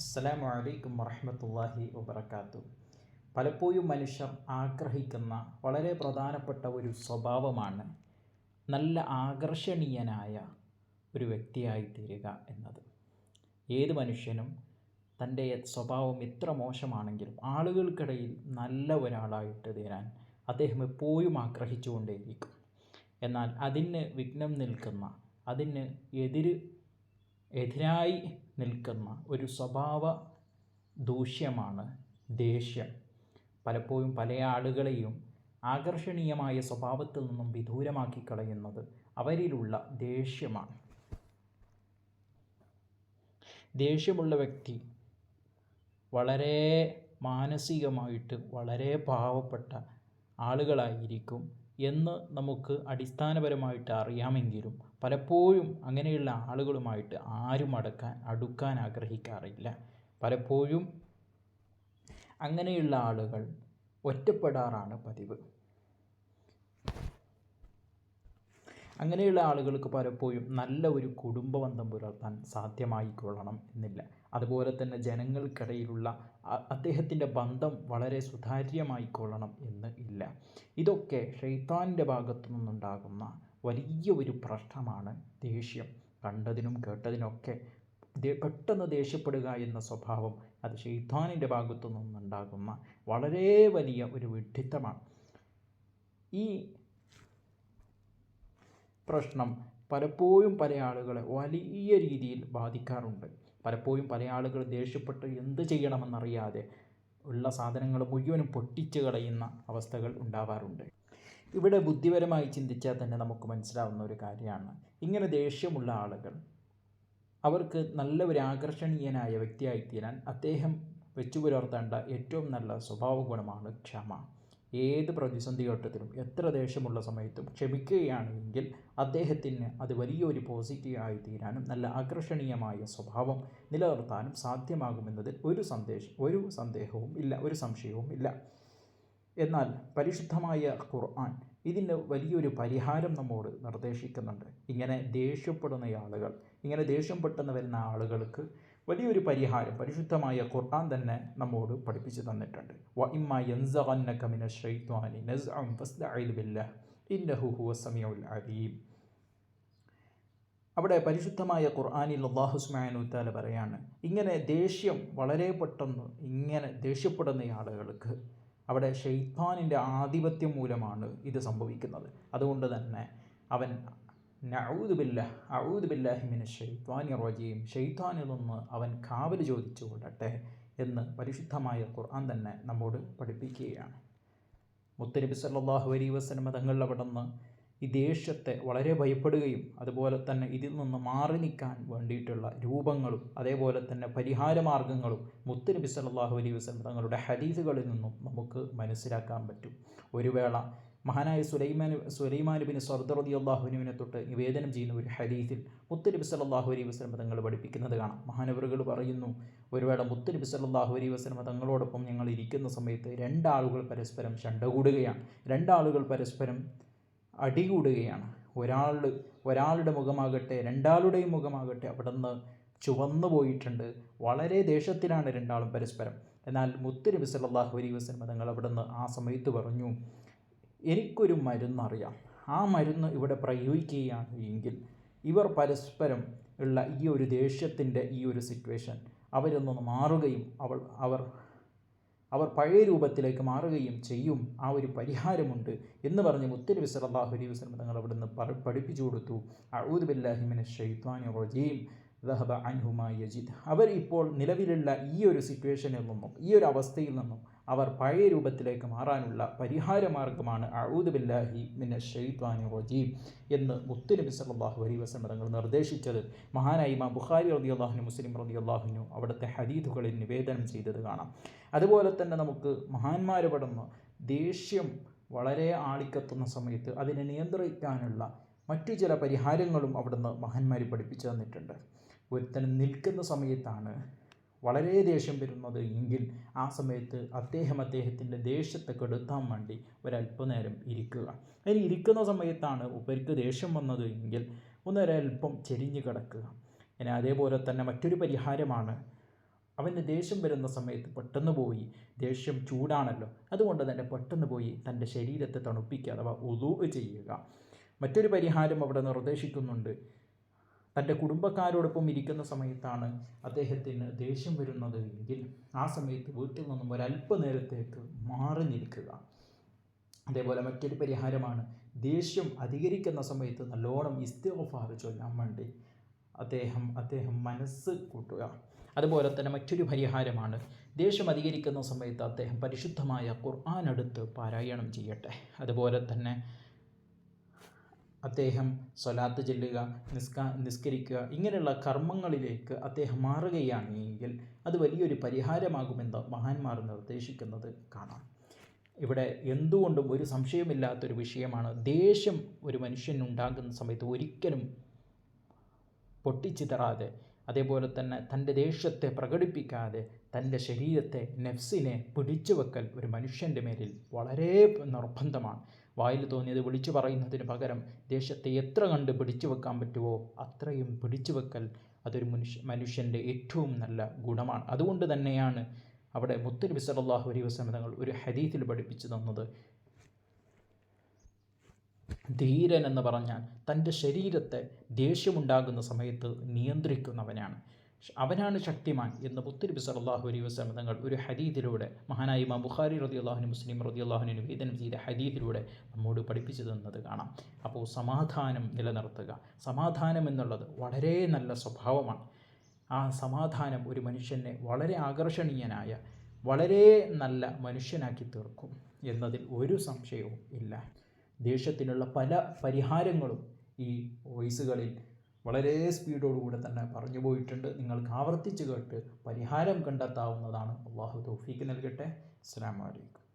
അസ്സലാമു അലൈക്കും വറഹമത്തല്ലാഹി വബർക്കാത്തു പലപ്പോഴും മനുഷ്യർ ആഗ്രഹിക്കുന്ന വളരെ പ്രധാനപ്പെട്ട ഒരു സ്വഭാവമാണ് നല്ല ആകർഷണീയനായ ഒരു വ്യക്തിയായി തീരുക എന്നത്. ഏത് മനുഷ്യനും തന്റെ സ്വഭാവം എത്ര മോശമാണെങ്കിലും ആളുകൾക്കിടയിൽ നല്ല ഒരാളായിട്ട് തീരാൻ അദ്ദേഹം എപ്പോഴും ആഗ്രഹിച്ചുകൊണ്ടേയിരിക്കും. എന്നാൽ അതിന് വിഘ്നം നിൽക്കുന്ന അതിന് എതിര് എതിരായി നിൽക്കുന്ന ഒരു സ്വഭാവ ദൂഷ്യമാണ് ദേഷ്യം. പലപ്പോഴും പല ആളുകളെയും ആകർഷണീയമായ സ്വഭാവത്തിൽ നിന്നും വിദൂരമാക്കി കളയുന്നത് അവരിലുള്ള ദേഷ്യമാണ്. ദേഷ്യമുള്ള വ്യക്തി വളരെ മാനസികമായിട്ട് വളരെ പാവപ്പെട്ട ആളുകളായിരിക്കും എന്ന് നമുക്ക് അടിസ്ഥാനപരമായിട്ട് അറിയാമെങ്കിലും പലപ്പോഴും അങ്ങനെയുള്ള ആളുകളുമായിട്ട് ആരും അടക്കാൻ അടുക്കാൻ ആഗ്രഹിക്കാറില്ല. പലപ്പോഴും അങ്ങനെയുള്ള ആളുകൾ ഒറ്റപ്പെടാറാണ് പതിവ്. അങ്ങനെയുള്ള ആളുകൾക്ക് പലപ്പോഴും നല്ല ഒരു കുടുംബബന്ധം പുലർത്താൻ സാധ്യമായിക്കൊള്ളണം എന്നില്ല. അതുപോലെ തന്നെ ജനങ്ങൾക്കിടയിലുള്ള അദ്ദേഹത്തിന്റെ ബന്ധം വളരെ സുതാര്യമായിക്കൊള്ളണം എന്ന് ഇല്ല. ഇതൊക്കെ ഷെയ്ത്താന്റെ ഭാഗത്തു നിന്നുണ്ടാകുന്ന വലിയ ഒരു പ്രശ്നമാണ് ദേഷ്യം. കണ്ടതിനും കേട്ടതിനൊക്കെ പെട്ടെന്ന് ദേഷ്യപ്പെടുക എന്ന സ്വഭാവം അത് ഷെയ്ത്താനിന്റെ ഭാഗത്തു നിന്നുണ്ടാകുന്ന വളരെ വലിയ ഒരു വിഡ്ഢിത്തമാണ്. ഈ പ്രശ്നം പലപ്പോഴും പല ആളുകളെ വലിയ രീതിയിൽ ബാധിക്കാറുണ്ട്. പലപ്പോഴും പല ആളുകൾ ദേഷ്യപ്പെട്ട് എന്ത് ചെയ്യണമെന്നറിയാതെ ഉള്ള സാധനങ്ങൾ മുഴുവനും പൊട്ടിച്ച് കളയുന്ന അവസ്ഥകൾ ഉണ്ടാവാറുണ്ട്. ഇവിടെ ബുദ്ധിപരമായി ചിന്തിച്ചാൽ തന്നെ നമുക്ക് മനസ്സിലാവുന്ന ഒരു കാര്യമാണ്. ഇങ്ങനെ ദേഷ്യമുള്ള ആളുകൾ അവർക്ക് നല്ല ഒരു ആകർഷണീയനായ വ്യക്തിയായിത്തീരാൻ അദ്ദേഹം വെച്ചു പുലർത്തേണ്ട ഏറ്റവും നല്ല സ്വഭാവ ഗുണമാണ് ക്ഷമ. ഏത് പ്രതിസന്ധി ഘട്ടത്തിലും എത്ര ദേഷ്യമുള്ള സമയത്തും ക്ഷമിക്കുകയാണെങ്കിൽ അദ്ദേഹത്തിന് അത് വലിയൊരു പോസിറ്റീവായി തീരാനും നല്ല ആകർഷണീയമായ സ്വഭാവം നിലനിർത്താനും സാധ്യമാകുമെന്നതിൽ ഒരു സന്ദേശം ഒരു സന്ദേഹവും ഇല്ല ഒരു സംശയവും ഇല്ല. എന്നാൽ പരിശുദ്ധമായ ഖുർആൻ ഇതിന് വലിയൊരു പരിഹാരം നമ്മോട് നിർദ്ദേശിക്കുന്നുണ്ട്. ഇങ്ങനെ ദേഷ്യപ്പെടുന്ന ആളുകൾ ഇങ്ങനെ ദേഷ്യം പെട്ടെന്ന് വരുന്ന ആളുകൾക്ക് വലിയൊരു പരിഹാരം പരിശുദ്ധമായ ഖുർആൻ തന്നെ നമ്മോട് പഠിപ്പിച്ചു തന്നിട്ടുണ്ട്. വ ഇമ്മ യൻസഅന്ന മിന ശൈത്വാനി നസ്അം ഫസ്തഈദ് ബില്ലാഹ് ഇന്നഹു ഹുവ സമീഉൽ അലീം. അവിടെ പരിശുദ്ധമായ ഖുർആനിൽ അള്ളാഹു തആല പറയാണ് ഇങ്ങനെ ദേഷ്യം വളരെ പെട്ടെന്ന് ഇങ്ങനെ ദേഷ്യപ്പെടുന്ന ആളുകൾക്ക് അവിടെ ഷെയ്ത്താനിന്റെ ആധിപത്യം മൂലമാണ് ഇത് സംഭവിക്കുന്നത്. അതുകൊണ്ട് തന്നെ അവൻ നഊദുബില്ല റജീം ഷെയ്ത്താനിൽ നിന്ന് അവൻ കാവൽ ചോദിച്ചു കൊള്ളട്ടെ എന്ന് പരിശുദ്ധമായ ഖുർആൻ തന്നെ നമ്മോട് പഠിപ്പിക്കുകയാണ്. മുത്തനബി സല്ലാഹു അലൈ വസ്ലമ തങ്ങളുടെ അവിടെ നിന്ന് ഈ ദേഷ്യത്തെ വളരെ ഭയപ്പെടുകയും അതുപോലെ തന്നെ ഇതിൽ നിന്ന് മാറി നിൽക്കാൻ വേണ്ടിയിട്ടുള്ള രൂപങ്ങളും അതേപോലെ തന്നെ പരിഹാര മാർഗങ്ങളും മുത്തുനബി സല്ലാഹു അലൈഹി വസ്ലം തങ്ങളുടെ ഹദീസുകളിൽ നിന്നും നമുക്ക് മനസ്സിലാക്കാൻ പറ്റും. ഒരു വേള മഹാനായ സുലൈമാൻ ബിൻ സർദറദി അള്ളാഹുനുവിനെ തൊട്ട് നിവേദനം ചെയ്യുന്ന ഒരു ഹദീസിൽ മുത്തുനബി സല്ലാഹു അലൈഹി വസ്ലം തങ്ങൾ പഠിപ്പിക്കുന്നത് കാണാം. മഹാനവറുകൾ പറയുന്നു ഒരുപാട് മുത്തുനബി സല്ലാഹു അലൈഹി വസ്ലം തങ്ങളോടൊപ്പം ഞങ്ങൾ ഇരിക്കുന്ന സമയത്ത് രണ്ടാളുകൾ പരസ്പരം ചണ്ടകൂടുകയാണ്. രണ്ടാളുകൾ പരസ്പരം അടികൂടുകയാണ്. ഒരാൾ ഒരാളുടെ മുഖമാകട്ടെ രണ്ടാളുടെയും മുഖമാകട്ടെ അവിടെ നിന്ന് ചുവന്നു പോയിട്ടുണ്ട്. വളരെ ദേഷ്യത്തിലാണ് രണ്ടാളും പരസ്പരം. എന്നാൽ മുത്തുനബി സല്ലാഹു അലൈഹി വസ്ലം തങ്ങൾ നിന്ന് ആ സമയത്ത് പറഞ്ഞു എനിക്കൊരു മരുന്നറിയാം. ആ മരുന്ന് ഇവിടെ പ്രയോഗിക്കുകയാണ് എങ്കിൽ ഇവർ പരസ്പരം ഉള്ള ഈ ഒരു ദേഷ്യത്തിന്റെ ഈ ഒരു സിറ്റുവേഷൻ അവരൊന്നൊന്ന് മാറുകയും അവൾ അവർ അവർ പഴയ രൂപത്തിലേക്ക് മാറുകയും ചെയ്യും. ആ ഒരു പരിഹാരമുണ്ട് എന്ന് പറഞ്ഞ് മുത്തനബി സല്ലല്ലാഹു അലൈഹി വസല്ലം തങ്ങൾ അവിടുന്ന് പഠിപ്പിച്ചു കൊടുത്തു. അഊദ് ബില്ലാഹിമിന ഷെയ്ത്വാനി റജീം. ദഹബ അൻഹുമാ അവർ ഇപ്പോൾ നിലവിലുള്ള ഈ ഒരു സിറ്റുവേഷനിൽ നിന്നും ഈ ഒരു അവസ്ഥയിൽ നിന്നും അവർ പഴയ രൂപത്തിലേക്ക് മാറാനുള്ള പരിഹാര മാർഗമാണ് അഊദ് ബില്ലാഹി മിന ഷെയ്ത്വാനി റജീം എന്ന് മുത്തുനബി സല്ലാഹു അലൈഹി വസല്ലം തങ്ങൾ നിർദ്ദേശിച്ചത്. മഹാനായി ഇമാം ബുഖാരി റതി അള്ളാഹുനു മുസ്ലിം റതി അള്ളാഹുനു അവിടുത്തെ ഹദീദുകളിൽ നിവേദനം ചെയ്തത് കാണാം. അതുപോലെ തന്നെ നമുക്ക് മഹാന്മാർ പെടുന്ന ദേഷ്യം വളരെ ആളിക്കത്തുന്ന സമയത്ത് അതിനെ നിയന്ത്രിക്കാനുള്ള മറ്റു ചില പരിഹാരങ്ങളും അവിടുന്ന് മഹാന്മാർ പഠിപ്പിച്ചു തന്നിട്ടുണ്ട്. ഒരുത്തൻ നിൽക്കുന്ന സമയത്താണ് വളരെ ദേഷ്യം വരുന്നത് എങ്കിൽ ആ സമയത്ത് അദ്ദേഹം അദ്ദേഹത്തിന്റെ ദേഷ്യത്തെ കെടുത്താൻ വേണ്ടി ഒരല്പനേരം ഇരിക്കുക. അതിന് ഇരിക്കുന്ന സമയത്താണ് ഉപരിക്ക് ദേഷ്യം വന്നത് എങ്കിൽ ഒന്നൊരൽപ്പം ചെരിഞ്ഞ് കിടക്കുക. ഇനി അതേപോലെ തന്നെ മറ്റൊരു പരിഹാരമാണ്. അവന് ദേഷ്യം വരുന്ന സമയത്ത് പെട്ടെന്ന് പോയി. ദേഷ്യം ചൂടാണല്ലോ. അതുകൊണ്ട് തന്നെ പെട്ടെന്ന് പോയി തന്റെ ശരീരത്തെ തണുപ്പിക്കുക അഥവാ ഒതുവ് ചെയ്യുക. മറ്റൊരു പരിഹാരം അവിടെ നിർദ്ദേശിക്കുന്നുണ്ട്. തന്റെ കുടുംബക്കാരോടൊപ്പം ഇരിക്കുന്ന സമയത്താണ് അദ്ദേഹത്തിന് ദേഷ്യം വരുന്നത് എങ്കിൽ ആ സമയത്ത് വീട്ടിൽ നിന്നും ഒരല്പനേരത്തേക്ക് മാറി നിൽക്കുക. അതേപോലെ മറ്റൊരു പരിഹാരമാണ് ദേഷ്യം അധികരിക്കുന്ന സമയത്ത് നല്ലോണം ഇസ്തിഫാർ ചൊല്ലാൻ വേണ്ടി അദ്ദേഹം അദ്ദേഹം മനസ്സ് കൂട്ടുക. അതുപോലെ തന്നെ മറ്റൊരു പരിഹാരമാണ് ദേഷ്യം അധികരിക്കുന്ന സമയത്ത് അദ്ദേഹം പരിശുദ്ധമായ ഖുർആൻ പാരായണം ചെയ്യട്ടെ. അതുപോലെ തന്നെ അദ്ദേഹം സ്വലാത്ത് ചെല്ലുക നിസ്ക നിസ്കരിക്കുക ഇങ്ങനെയുള്ള കർമ്മങ്ങളിലേക്ക് അദ്ദേഹം മാറുകയാണെങ്കിൽ അത് വലിയൊരു പരിഹാരമാകുമെന്ന് മഹാന്മാർ നിർദ്ദേശിക്കുന്നത് കാണാം. ഇവിടെ എന്തുകൊണ്ടും ഒരു സംശയമില്ലാത്തൊരു വിഷയമാണ് ദേഷ്യം ഒരു മനുഷ്യനുണ്ടാകുന്ന സമയത്ത് ഒരിക്കലും പൊട്ടിച്ചിതറാതെ അതേപോലെ തന്നെ തന്റെ ദേഷ്യത്തെ പ്രകടിപ്പിക്കാതെ തന്റെ ശരീരത്തെ നെഫ്സിനെ പിടിച്ചു വെക്കൽ ഒരു മനുഷ്യന്റെ മേലിൽ വളരെ നിർബന്ധമാണ്. വായിൽ തോന്നിയത് വിളിച്ചു പറയുന്നതിന് പകരം ദേഷ്യത്തെ എത്ര കണ്ട് പിടിച്ചു വെക്കാൻ പറ്റുമോ അത്രയും പിടിച്ചു വെക്കൽ അതൊരു മനുഷ്യ മനുഷ്യന്റെ ഏറ്റവും നല്ല ഗുണമാണ്. അതുകൊണ്ട് തന്നെയാണ് അവിടെ മുത്തുനബി സല്ലല്ലാഹു അലൈ വസ്ലം തങ്ങൾ ഒരു ഹദീത്തിൽ പഠിപ്പിച്ചു തന്നത്. ധീരൻ എന്ന് പറഞ്ഞാൽ തന്റെ ശരീരത്തെ ദേഷ്യമുണ്ടാകുന്ന സമയത്ത് നിയന്ത്രിക്കുന്നവനാണ്. അവനാണ് ശക്തിമാൻ എന്ന് മുത്തുനബി സല്ലല്ലാഹു അലൈഹി വസ്ലം തങ്ങൾ ഒരു ഹദീദിലൂടെ മഹാനായ ഇമാം ബുഖാരി റതി റളിയല്ലാഹു മുസ്ലിം റതി റളിയല്ലാഹു നിവേദനം ചെയ്ത ഹദീദിലൂടെ നമ്മോട് പഠിപ്പിച്ചു തന്നത് കാണാം. അപ്പോൾ സമാധാനം നിലനിർത്തുക. സമാധാനം എന്നുള്ളത് വളരെ നല്ല സ്വഭാവമാണ്. ആ സമാധാനം ഒരു മനുഷ്യനെ വളരെ ആകർഷണീയനായ വളരെ നല്ല മനുഷ്യനാക്കി തീർക്കും എന്നതിൽ ഒരു സംശയവും ഇല്ല. ദേഷ്യത്തിനുള്ള പല പരിഹാരങ്ങളും ഈ വോയിസുകളിൽ വളരെ സ്പീഡോടുകൂടെ തന്നെ പറഞ്ഞു പോയിട്ടുണ്ട്. നിങ്ങൾക്ക് ആവർത്തിച്ച് കേട്ട് പരിഹാരം കണ്ടെത്താവുന്നതാണ്. അള്ളാഹു തൗഫീക്ക് നൽകട്ടെ. അസ്സാം വലൈക്കും